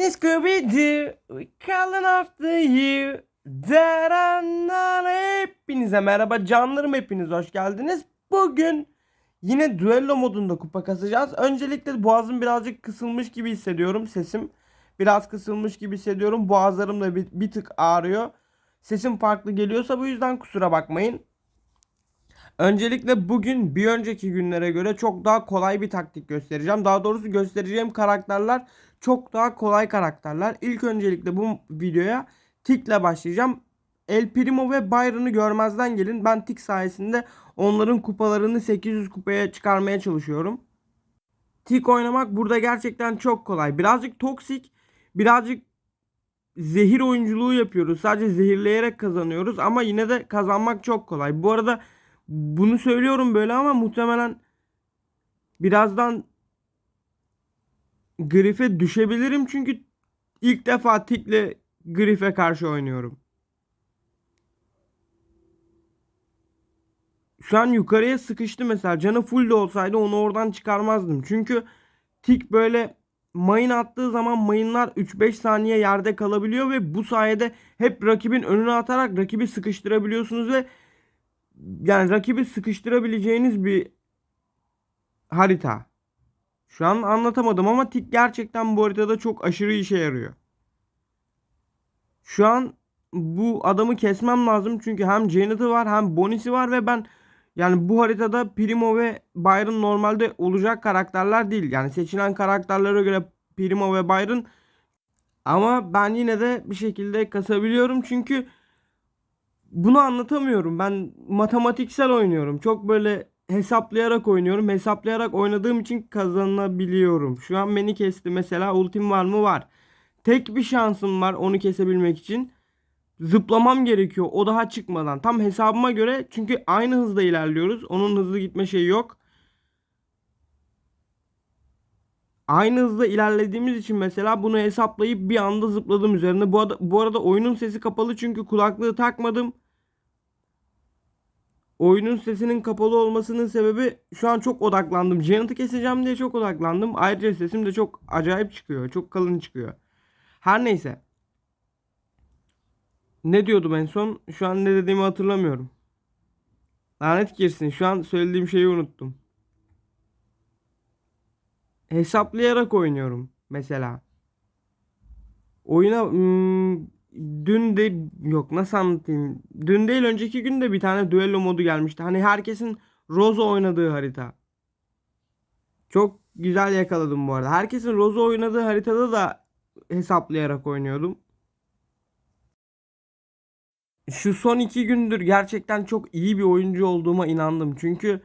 Scooby-Doo, we calling after you. Darandan hepinize merhaba canlarım hepiniz hoş geldiniz. Bugün yine duello modunda kupa kasacağız. Öncelikle boğazım birazcık kısılmış gibi hissediyorum. Sesim biraz kısılmış gibi hissediyorum. Boğazlarım da bir, bir tık ağrıyor. Sesim farklı geliyorsa bu yüzden kusura bakmayın. Öncelikle bugün bir önceki günlere göre çok daha kolay bir taktik göstereceğim. Daha doğrusu göstereceğim karakterler çok daha kolay karakterler. İlk öncelikle bu videoya Tik'le başlayacağım. El Primo ve Byron'ı görmezden gelin. Ben Tik sayesinde onların kupalarını 800 kupaya çıkarmaya çalışıyorum. Tik oynamak burada gerçekten çok kolay. Birazcık toksik, birazcık zehir oyunculuğu yapıyoruz. Sadece zehirleyerek kazanıyoruz ama yine de kazanmak çok kolay. Bu arada bunu söylüyorum böyle ama muhtemelen birazdan Griff'e düşebilirim çünkü ilk defa Tik'le Griff'e karşı oynuyorum. Şu an yukarıya sıkıştı mesela. Canı full de olsaydı onu oradan çıkarmazdım. Çünkü Tik böyle mayın attığı zaman mayınlar 3-5 saniye yerde kalabiliyor ve bu sayede hep rakibin önüne atarak rakibi sıkıştırabiliyorsunuz ve yani rakibi sıkıştırabileceğiniz bir harita. Şu an anlatamadım ama tik gerçekten bu haritada çok aşırı işe yarıyor. Şu an bu adamı kesmem lazım çünkü hem Janet'ı var hem Bonnie'si var ve ben yani bu haritada Primo ve Byron normalde olacak karakterler değil. Yani seçilen karakterlere göre Primo ve Byron ama ben yine de bir şekilde kasabiliyorum çünkü bunu anlatamıyorum. Ben matematiksel oynuyorum. Çok böyle hesaplayarak oynuyorum. Hesaplayarak oynadığım için kazanabiliyorum. Şu an beni kesti mesela. Ultim var mı? Var. Tek bir şansım var onu kesebilmek için. Zıplamam gerekiyor o daha çıkmadan. Tam hesabıma göre çünkü aynı hızda ilerliyoruz. Onun hızlı gitme şeyi yok. Aynı hızda ilerlediğimiz için mesela bunu hesaplayıp bir anda zıpladım üzerine. Bu arada, bu arada oyunun sesi kapalı çünkü kulaklığı takmadım. Oyunun sesinin kapalı olmasının sebebi şu an çok odaklandım. Janet'ı keseceğim diye çok odaklandım. Ayrıca sesim de çok acayip çıkıyor. Çok kalın çıkıyor. Her neyse. Ne diyordum en son? Şu an ne dediğimi hatırlamıyorum. Lanet girsin. Şu an söylediğim şeyi unuttum. Hesaplayarak oynuyorum mesela. Oyuna hmm, dün de yok nasıl anlatayım? Dün değil önceki gün de bir tane düello modu gelmişti. Hani herkesin Rosa oynadığı harita. Çok güzel yakaladım bu arada. Herkesin Rosa oynadığı haritada da hesaplayarak oynuyordum. Şu son iki gündür gerçekten çok iyi bir oyuncu olduğuma inandım. Çünkü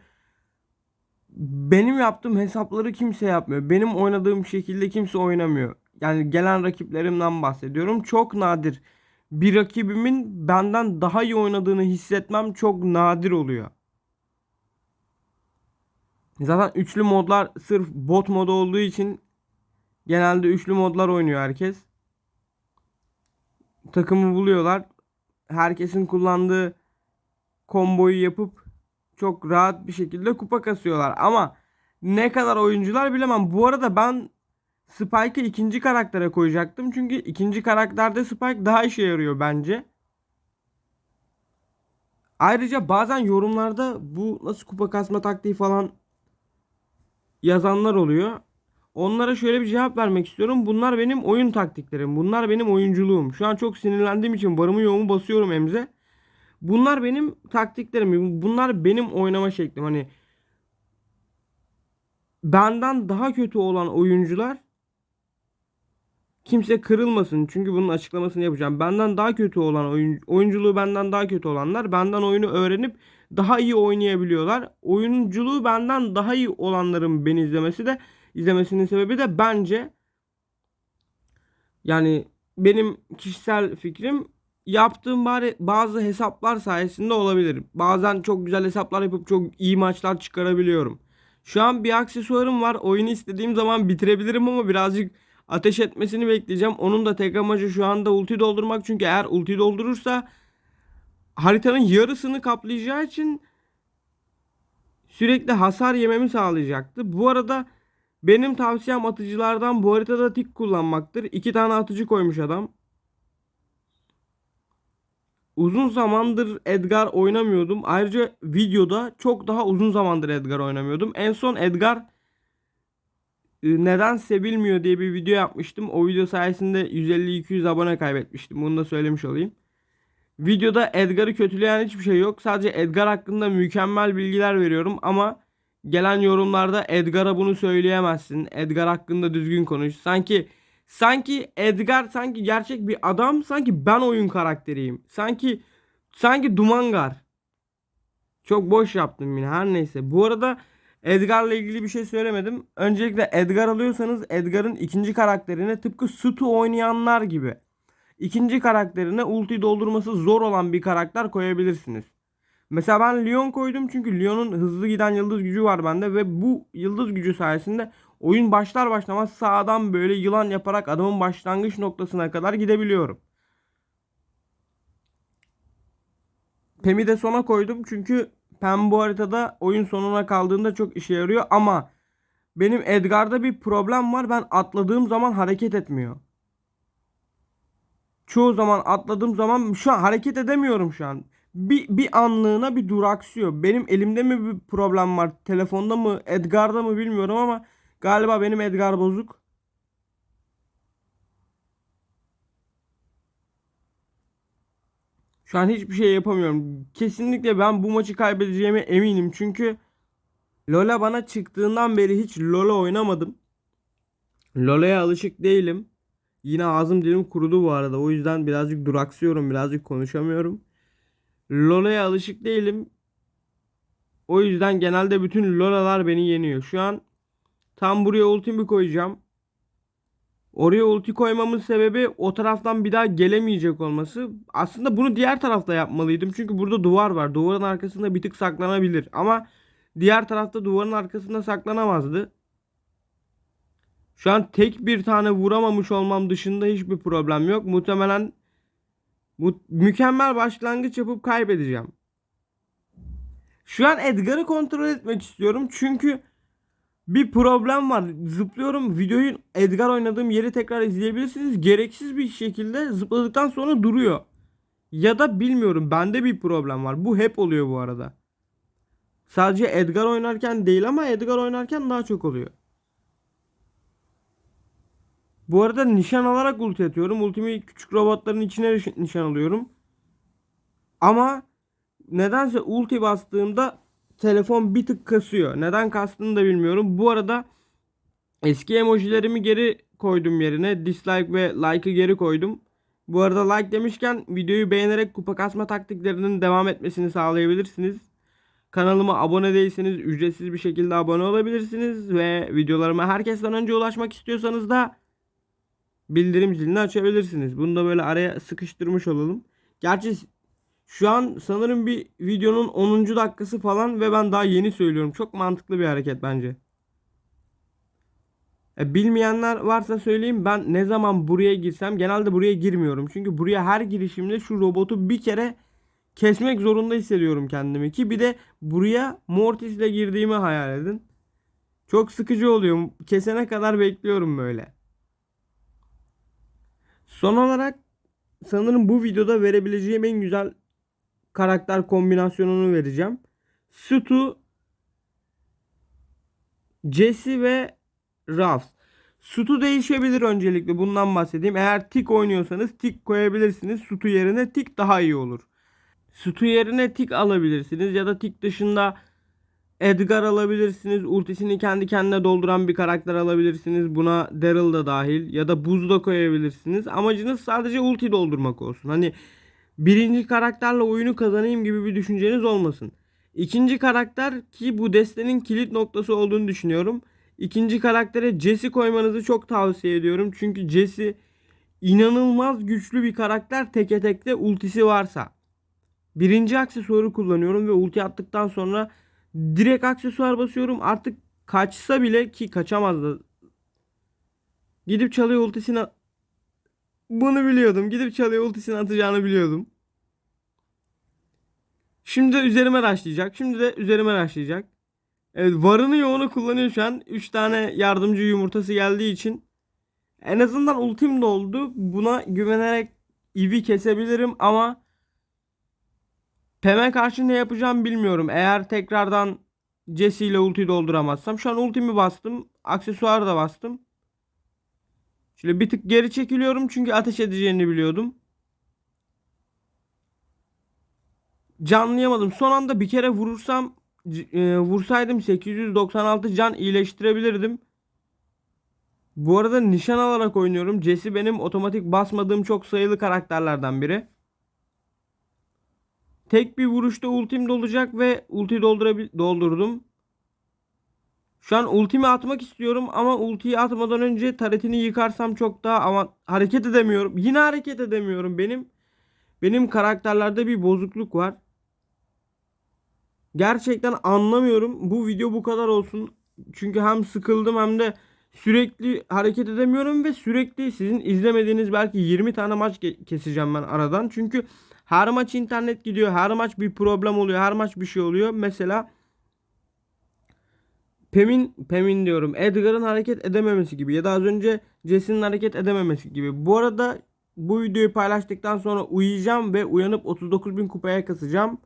benim yaptığım hesapları kimse yapmıyor. Benim oynadığım şekilde kimse oynamıyor. Yani gelen rakiplerimden bahsediyorum. Çok nadir bir rakibimin benden daha iyi oynadığını hissetmem çok nadir oluyor. Zaten üçlü modlar sırf bot modu olduğu için genelde üçlü modlar oynuyor herkes. Takımı buluyorlar. Herkesin kullandığı komboyu yapıp çok rahat bir şekilde kupa kasıyorlar. Ama ne kadar oyuncular bilemem. Bu arada ben Spike'ı ikinci karaktere koyacaktım. Çünkü ikinci karakterde Spike daha işe yarıyor bence. Ayrıca bazen yorumlarda bu nasıl kupa kasma taktiği falan yazanlar oluyor. Onlara şöyle bir cevap vermek istiyorum. Bunlar benim oyun taktiklerim. Bunlar benim oyunculuğum. Şu an çok sinirlendiğim için varımı yoğumu basıyorum emze. Bunlar benim taktiklerim. Bunlar benim oynama şeklim. Hani benden daha kötü olan oyuncular kimse kırılmasın. Çünkü bunun açıklamasını yapacağım. Benden daha kötü olan oyun, oyunculuğu benden daha kötü olanlar benden oyunu öğrenip daha iyi oynayabiliyorlar. Oyunculuğu benden daha iyi olanların beni izlemesi de izlemesinin sebebi de bence yani benim kişisel fikrim yaptığım bari bazı hesaplar sayesinde olabilir. Bazen çok güzel hesaplar yapıp çok iyi maçlar çıkarabiliyorum. Şu an bir aksesuarım var. Oyunu istediğim zaman bitirebilirim ama birazcık ateş etmesini bekleyeceğim. Onun da tek amacı şu anda ulti doldurmak. Çünkü eğer ulti doldurursa haritanın yarısını kaplayacağı için sürekli hasar yememi sağlayacaktı. Bu arada Benim tavsiyem atıcılardan bu haritada tik kullanmaktır. İki tane atıcı koymuş adam. Uzun zamandır Edgar oynamıyordum. Ayrıca videoda çok daha uzun zamandır Edgar oynamıyordum. En son Edgar e, neden sevilmiyor diye bir video yapmıştım. O video sayesinde 150-200 abone kaybetmiştim. Bunu da söylemiş olayım. Videoda Edgar'ı kötüleyen hiçbir şey yok. Sadece Edgar hakkında mükemmel bilgiler veriyorum ama gelen yorumlarda Edgar'a bunu söyleyemezsin. Edgar hakkında düzgün konuş. Sanki sanki Edgar sanki gerçek bir adam, sanki ben oyun karakteriyim. Sanki sanki Dumangar. Çok boş yaptım yine. Her neyse. Bu arada Edgar'la ilgili bir şey söylemedim. Öncelikle Edgar alıyorsanız Edgar'ın ikinci karakterine tıpkı Sutu oynayanlar gibi ikinci karakterine ulti doldurması zor olan bir karakter koyabilirsiniz. Mesela ben Leon koydum çünkü Leon'un hızlı giden yıldız gücü var bende ve bu yıldız gücü sayesinde oyun başlar başlamaz sağdan böyle yılan yaparak adamın başlangıç noktasına kadar gidebiliyorum. Pem'i de sona koydum çünkü Pem bu haritada oyun sonuna kaldığında çok işe yarıyor ama benim Edgar'da bir problem var. Ben atladığım zaman hareket etmiyor. Çoğu zaman atladığım zaman şu an hareket edemiyorum şu an. Bir, bir anlığına bir duraksıyor. Benim elimde mi bir problem var? Telefonda mı? Edgar'da mı bilmiyorum ama galiba benim Edgar bozuk. Şu an hiçbir şey yapamıyorum. Kesinlikle ben bu maçı kaybedeceğime eminim. Çünkü Lola bana çıktığından beri hiç Lola oynamadım. Lola'ya alışık değilim. Yine ağzım dilim kurudu bu arada. O yüzden birazcık duraksıyorum. Birazcık konuşamıyorum. Lola'ya alışık değilim. O yüzden genelde bütün Lola'lar beni yeniyor. Şu an tam buraya ultimi koyacağım. Oraya ulti koymamın sebebi o taraftan bir daha gelemeyecek olması. Aslında bunu diğer tarafta yapmalıydım. Çünkü burada duvar var. Duvarın arkasında bir tık saklanabilir. Ama diğer tarafta duvarın arkasında saklanamazdı. Şu an tek bir tane vuramamış olmam dışında hiçbir problem yok. Muhtemelen bu mükemmel başlangıç yapıp kaybedeceğim. Şu an Edgar'ı kontrol etmek istiyorum. Çünkü bir problem var. Zıplıyorum. Videoyu Edgar oynadığım yeri tekrar izleyebilirsiniz. Gereksiz bir şekilde zıpladıktan sonra duruyor. Ya da bilmiyorum. Bende bir problem var. Bu hep oluyor bu arada. Sadece Edgar oynarken değil ama Edgar oynarken daha çok oluyor. Bu arada nişan alarak ulti atıyorum. Ultimi küçük robotların içine nişan alıyorum. Ama nedense ulti bastığımda telefon bir tık kasıyor. Neden kastığını da bilmiyorum. Bu arada eski emojilerimi geri koydum yerine. Dislike ve like'ı geri koydum. Bu arada like demişken videoyu beğenerek kupa kasma taktiklerinin devam etmesini sağlayabilirsiniz. Kanalıma abone değilseniz ücretsiz bir şekilde abone olabilirsiniz ve videolarıma herkesten önce ulaşmak istiyorsanız da bildirim zilini açabilirsiniz. Bunu da böyle araya sıkıştırmış olalım. Gerçi şu an sanırım bir videonun 10. dakikası falan ve ben daha yeni söylüyorum. Çok mantıklı bir hareket bence. E, bilmeyenler varsa söyleyeyim ben ne zaman buraya girsem genelde buraya girmiyorum. Çünkü buraya her girişimde şu robotu bir kere kesmek zorunda hissediyorum kendimi. Ki bir de buraya Mortis ile girdiğimi hayal edin. Çok sıkıcı oluyor. Kesene kadar bekliyorum böyle. Son olarak sanırım bu videoda verebileceğim en güzel karakter kombinasyonunu vereceğim. Stu, Jesse ve Ralph. Stu değişebilir öncelikle bundan bahsedeyim. Eğer tik oynuyorsanız tik koyabilirsiniz. Stu yerine tik daha iyi olur. Stu yerine tik alabilirsiniz ya da tik dışında Edgar alabilirsiniz. Ultisini kendi kendine dolduran bir karakter alabilirsiniz. Buna Daryl da dahil ya da buz da koyabilirsiniz. Amacınız sadece ulti doldurmak olsun. Hani birinci karakterle oyunu kazanayım gibi bir düşünceniz olmasın. İkinci karakter ki bu destenin kilit noktası olduğunu düşünüyorum. İkinci karaktere Jesse koymanızı çok tavsiye ediyorum. Çünkü Jesse inanılmaz güçlü bir karakter teke tekte ultisi varsa. Birinci aksesuarı kullanıyorum ve ulti attıktan sonra direkt aksesuar basıyorum. Artık kaçsa bile ki kaçamaz da. Gidip çalıyor ultisini bunu biliyordum. Gidip çalıyor ultisini atacağını biliyordum. Şimdi de üzerime raşlayacak. Şimdi de üzerime raşlayacak. Evet varını yoğunu kullanıyor şu an. 3 tane yardımcı yumurtası geldiği için. En azından ultim de oldu. Buna güvenerek Eevee kesebilirim ama Pem'e karşı ne yapacağım bilmiyorum. Eğer tekrardan Jesse ile ulti dolduramazsam. Şu an ultimi bastım. Aksesuar da bastım. Şöyle bir tık geri çekiliyorum çünkü ateş edeceğini biliyordum. Canlayamadım. Son anda bir kere vurursam e, vursaydım 896 can iyileştirebilirdim. Bu arada nişan alarak oynuyorum. Jesse benim otomatik basmadığım çok sayılı karakterlerden biri. Tek bir vuruşta ultim dolacak ve ulti doldurdum. Şu an ultimi atmak istiyorum ama ultiyi atmadan önce taretini yıkarsam çok daha ama hareket edemiyorum. Yine hareket edemiyorum. Benim benim karakterlerde bir bozukluk var. Gerçekten anlamıyorum. Bu video bu kadar olsun. Çünkü hem sıkıldım hem de sürekli hareket edemiyorum ve sürekli sizin izlemediğiniz belki 20 tane maç ke- keseceğim ben aradan. Çünkü her maç internet gidiyor. Her maç bir problem oluyor. Her maç bir şey oluyor. Mesela Pem'in Pem'in diyorum. Edgar'ın hareket edememesi gibi ya da az önce Jesse'nin hareket edememesi gibi. Bu arada bu videoyu paylaştıktan sonra uyuyacağım ve uyanıp 39.000 kupaya kasacağım.